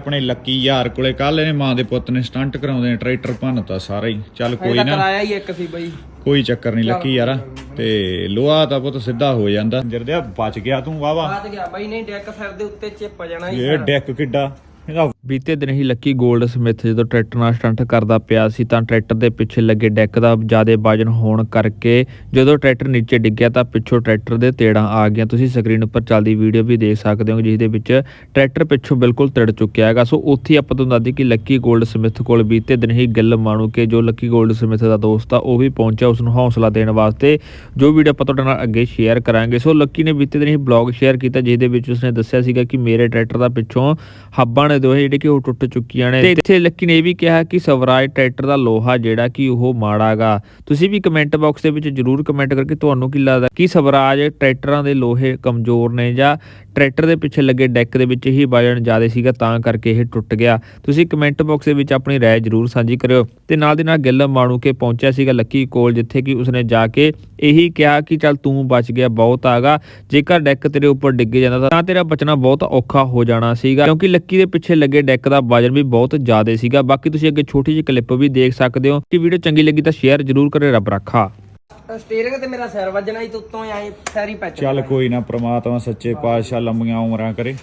ਆਪਣੇ ਲੱਕੀ ਯਾਰ ਕੋਲੇ ਕੱਲ ਇਹਨੇ ਮਾਂ ਦੇ ਪੁੱਤ ਨੇ ਸਟੰਟ ਕਰਾਉਂਦੇ ਨੇ ਟਰੈਕਟਰ ਭੰਨਤਾ ਸਾਰਾ ਹੀ। ਚੱਲ ਕੋਈ ਨਾ। ਕਰਾਇਆ ਹੀ ਇੱਕ ਸੀ ਬਈ। ਕੋਈ ਚੱਕਰ ਨਹੀਂ ਲੱਕੀ ਯਾਰਾ। ਤੇ ਲੋਹਾ ਤਾਂ ਪੁੱਤ ਸਿੱਧਾ ਹੋ ਜਾਂਦਾ। ਜਰਦਿਆ ਬਚ ਗਿਆ ਤੂੰ ਵਾਵਾ ਬਾਤ ਗਿਆ। ਬਈ ਨਹੀਂ ਡੈਕ ਸਿਰ ਦੇ ਉੱਤੇ ਚਿਪ ਜਾਣਾ ਇਹ ਡੈਕ ਕਿੱਡਾ? ਇਹਦਾ ਬੀਤੇ ਦਿਨ ਹੀ ਲੱਕੀ ਗੋਲਡ ਸਮਿਥ ਜਦੋਂ ਟਰੈਕਟਰ ਨਾਲ ਸਟੰਟ ਕਰਦਾ ਪਿਆ ਸੀ ਤਾਂ ਟਰੈਕਟਰ ਦੇ ਪਿੱਛੇ ਲੱਗੇ ਡੈੱਕ ਦਾ ਜ਼ਿਆਦਾ ਵਜਨ ਹੋਣ ਕਰਕੇ ਜਦੋਂ ਟਰੈਕਟਰ ਨੀਚੇ ਡਿੱਗਿਆ ਤਾਂ ਪਿੱਛੋਂ ਟਰੈਕਟਰ ਦੇ ਤੇੜਾਂ ਆ ਗਈਆਂ। ਤੁਸੀਂ ਸਕਰੀਨ ਉੱਪਰ ਚੱਲਦੀ ਵੀਡੀਓ ਵੀ ਦੇਖ ਸਕਦੇ ਹੋ ਜਿਸ ਦੇ ਵਿੱਚ ਟਰੈਕਟਰ ਪਿੱਛੋਂ ਬਿਲਕੁਲ ਤੜ ਚੁੱਕਿਆ ਹੈਗਾ। ਸੋ ਉੱਥੇ ਆਪਾਂ ਤੁਹਾਨੂੰ ਦੱਸ ਕਿ ਲੱਕੀ ਗੋਲਡ ਸਮਿਥ ਕੋਲ ਬੀਤੇ ਦਿਨ ਹੀ ਗਿੱਲ ਮਾਣੂ ਕੇ ਜੋ ਲੱਕੀ ਗੋਲਡ ਸਮਿਥ ਦਾ ਦੋਸਤ ਆ, ਉਹ ਵੀ ਪਹੁੰਚਿਆ ਉਸ ਨੂੰ ਹੌਸਲਾ ਦੇਣ ਵਾਸਤੇ। ਜੋ ਵੀਡੀਓ ਆਪਾਂ ਤੁਹਾਡੇ ਨਾਲ ਅੱਗੇ ਸ਼ੇਅਰ ਕਰਾਂਗੇ। ਸੋ ਲੱਕੀ ਨੇ ਬੀਤੇ ਦਿਨ ਹੀ ਬਲੌਗ ਸ਼ੇਅਰ ਕੀਤਾ ਜਿਸ ਦੇ ਵਿੱਚ ਉਸਨੇ ਦੱਸਿਆ ਸੀਗਾ ਕਿ ਮੇਰੇ ਟਰੈਕਟਰ ਦਾ ਪਿੱਛੋਂ ਹੱਬਾਂ ਨੇ ਦੋਹੇ ਜਿਹੜੇ ਕਿ ਉਹ ਟੁੱਟ ਚੁੱਕੀਆਂ ਨੇ। ਤੇ ਇੱਥੇ ਲੱਕੀ ਨੇ ਇਹ ਵੀ ਕਿਹਾ ਕਿ ਸਵਰਾਜ ਟਰੈਕਟਰ ਦਾ ਲੋਹਾ ਜਿਹੜਾ ਕਿ ਉਹ ਮਾੜਾਗਾ। ਤੁਸੀਂ ਵੀ ਕਮੈਂਟ ਬਾਕਸ ਦੇ ਵਿੱਚ ਜਰੂਰ ਕਮੈਂਟ ਕਰਕੇ ਤੁਹਾਨੂੰ ਕੀ ਲੱਗਦਾ ਕਿ ਸਵਰਾਜ ਟਰੈਕਟਰਾਂ ਦੇ ਲੋਹੇ ਕਮਜ਼ੋਰ ਨੇ ਜਾਂ ਟਰੈਕਟਰ ਦੇ ਪਿੱਛੇ ਲੱਗੇ ਡੈਕ ਦੇ ਵਿੱਚ ਹੀ ਵਜਨ ਜ਼ਿਆਦਾ ਸੀਗਾ, ਤਾਂ ਕਰਕੇ ਇਹ ਟੁੱਟ ਗਿਆ। ਤੁਸੀਂ ਕਮੈਂਟ ਬਾਕਸ ਦੇ ਵਿੱਚ ਆਪਣੀ ਰਾਏ ਜਰੂਰ ਸਾਂਝੀ ਕਰਿਓ। ਤੇ ਨਾਲ ਦੀ ਨਾਲ ਗਿੱਲ ਮਾਣੂ ਕੇ ਪਹੁੰਚਿਆ ਸੀਗਾ ਲੱਕੀ ਕੋਲ, ਜਿੱਥੇ ਕਿ ਉਸਨੇ ਜਾ ਕੇ ਇਹੀ ਕਿਹਾ ਕਿ ਚੱਲ ਤੂੰ ਬਚ ਗਿਆ, ਬਹੁਤ ਆਗਾ। ਜੇਕਰ ਡੈਕ ਤੇਰੇ ਉੱਪਰ ਡਿੱਗ ਜਾਂਦਾ ਤਾਂ ਤੇਰਾ ਬਚਣਾ ਬਹੁਤ ਔਖਾ ਹੋ ਜਾਣਾ ਸੀਗਾ। ਕਿਉਂਕਿ ਲੱਕੀ ਦੇ ਪਿੱਛੇ ਲੱਗੇ ਡੈਕ ਦਾ ਵਜਨ ਵੀ ਬਹੁਤ ਜ਼ਿਆਦਾ ਸੀਗਾ। ਬਾਕੀ ਤੁਸੀਂ ਅੱਗੇ ਛੋਟੀ ਜਿਹੀ ਕਲਿੱਪ ਵੀ ਦੇਖ ਸਕਦੇ ਹੋ। ਕਿ ਵੀਡੀਓ ਚੰਗੀ ਲੱਗੀ ਤਾਂ ਸ਼ੇਅਰ ਜਰੂਰ ਕਰੇ ਰੱਬ ਰੱਖਾ। ਸਟੀਅਰਿੰਗ ਤੇ ਮੇਰਾ ਸਿਰ ਵੱਜਣਾ ਸੀ ਤੇ ਉੱਤੋਂ ਹੀ ਆਏ, ਸਾਰੀ ਪੈਚ ਚੱਲ ਕੋਈ ਨਾ, ਪ੍ਰਮਾਤਮਾ ਸੱਚੇ ਪਾਤਸ਼ਾਹ ਲੰਮੀਆਂ ਉਮਰਾਂ ਕਰੇ।